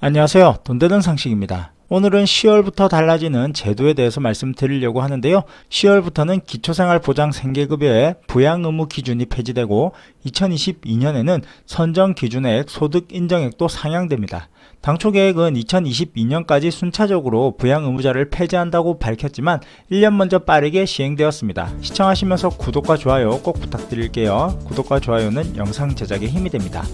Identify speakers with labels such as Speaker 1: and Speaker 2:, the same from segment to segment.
Speaker 1: 안녕하세요. 돈 되는 상식입니다. 오늘은 10월부터 달라지는 제도에 대해서 말씀드리려고 하는데요. 10월부터는 기초생활보장 생계급여의 부양 의무 기준이 폐지되고 2022년에는 선정 기준액 소득 인정액도 상향됩니다. 당초 계획은 2022년까지 순차적으로 부양 의무자를 폐지한다고 밝혔지만 1년 먼저 빠르게 시행되었습니다. 시청하시면서 구독과 좋아요 꼭 부탁드릴게요. 구독과 좋아요는 영상 제작에 힘이 됩니다.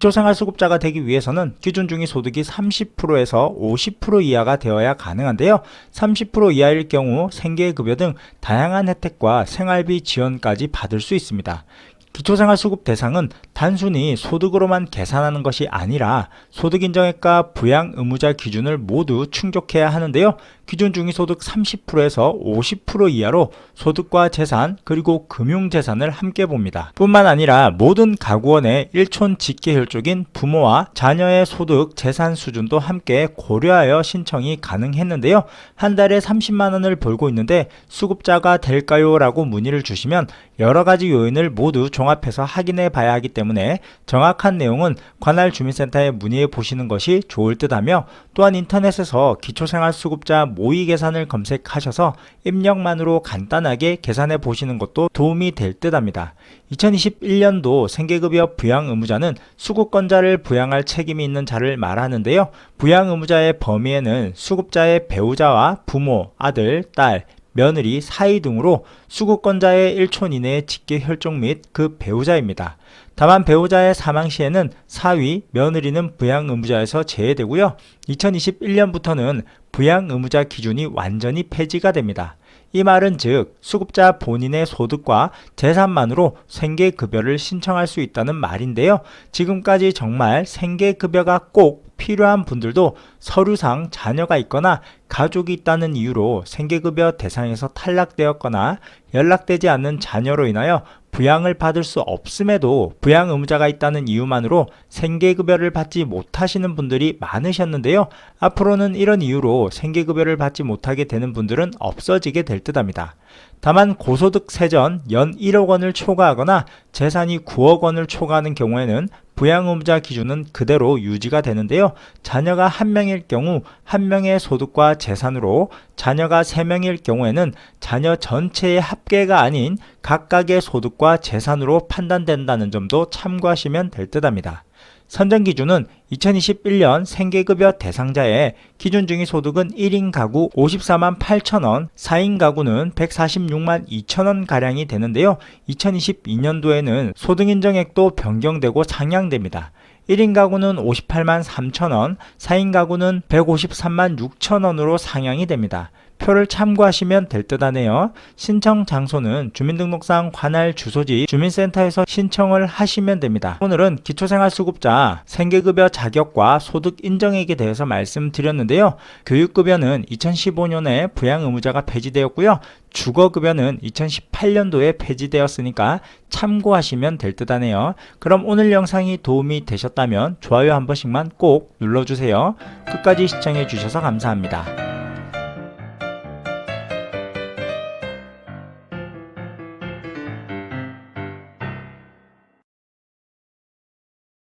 Speaker 1: 기초생활수급자가 되기 위해서는 기준 중위 소득이 30%에서 50% 이하가 되어야 가능한데요. 30% 이하일 경우 생계급여 등 다양한 혜택과 생활비 지원까지 받을 수 있습니다. 기초생활수급 대상은 단순히 소득으로만 계산하는 것이 아니라 소득인정액과 부양 의무자 기준을 모두 충족해야 하는데요. 기준 중위소득 30%에서 50% 이하로 소득과 재산 그리고 금융재산을 함께 봅니다. 뿐만 아니라 모든 가구원의 일촌 직계혈족인 부모와 자녀의 소득 재산 수준도 함께 고려하여 신청이 가능했는데요. 한 달에 30만 원을 벌고 있는데 수급자가 될까요? 라고 문의를 주시면 여러 가지 요인을 모두 종합해서 확인해 봐야 하기 때문에 정확한 내용은 관할 주민센터에 문의해 보시는 것이 좋을 듯하며 또한 인터넷에서 기초생활수급자 모의 계산을 검색하셔서 입력만으로 간단하게 계산해 보시는 것도 도움이 될 듯합니다. 2021년도 생계급여 부양 의무자는 수급권자를 부양할 책임이 있는 자를 말하는데요. 부양 의무자의 범위에는 수급자의 배우자와 부모, 아들, 딸, 며느리, 사이 등으로 수급권자의 1촌 이내의 직계 혈족 및 그 배우자입니다. 다만 배우자의 사망 시에는 사위, 며느리는 부양 의무자에서 제외되고요. 2021년부터는 부양 의무자 기준이 완전히 폐지가 됩니다. 이 말은 즉 수급자 본인의 소득과 재산만으로 생계급여를 신청할 수 있다는 말인데요. 지금까지 정말 생계급여가 꼭 필요한 분들도 서류상 자녀가 있거나 가족이 있다는 이유로 생계급여 대상에서 탈락되었거나 연락되지 않는 자녀로 인하여 부양을 받을 수 없음에도 부양 의무자가 있다는 이유만으로 생계급여를 받지 못하시는 분들이 많으셨는데요. 앞으로는 이런 이유로 생계급여를 받지 못하게 되는 분들은 없어지게 될 듯합니다. 다만 고소득 세전 연 1억 원을 초과하거나 재산이 9억 원을 초과하는 경우에는 부양의무자 기준은 그대로 유지가 되는데요. 자녀가 한 명일 경우 한 명의 소득과 재산으로 자녀가 세 명일 경우에는 자녀 전체의 합계가 아닌 각각의 소득과 재산으로 판단된다는 점도 참고하시면 될 듯합니다. 선정 기준은 2021년 생계급여 대상자의 기준 중위 소득은 1인 가구 54만 8천원, 4인 가구는 146만 2천원 가량이 되는데요. 2022년도에는 소득 인정액도 변경되고 상향됩니다. 1인 가구는 58만 3천원, 4인 가구는 153만 6천원으로 상향이 됩니다. 표를 참고하시면 될 듯 하네요. 신청 장소는 주민등록상 관할 주소지 주민센터에서 신청을 하시면 됩니다. 오늘은 기초생활수급자 생계급여 자격과 소득 인정액에 대해서 말씀드렸는데요. 교육급여는 2015년에 부양 의무자가 폐지되었고요. 주거급여는 2018년도에 폐지되었으니까 참고하시면 될 듯 하네요. 그럼 오늘 영상이 도움이 되셨다면 좋아요 한 번씩만 꼭 눌러주세요. 끝까지 시청해 주셔서 감사합니다.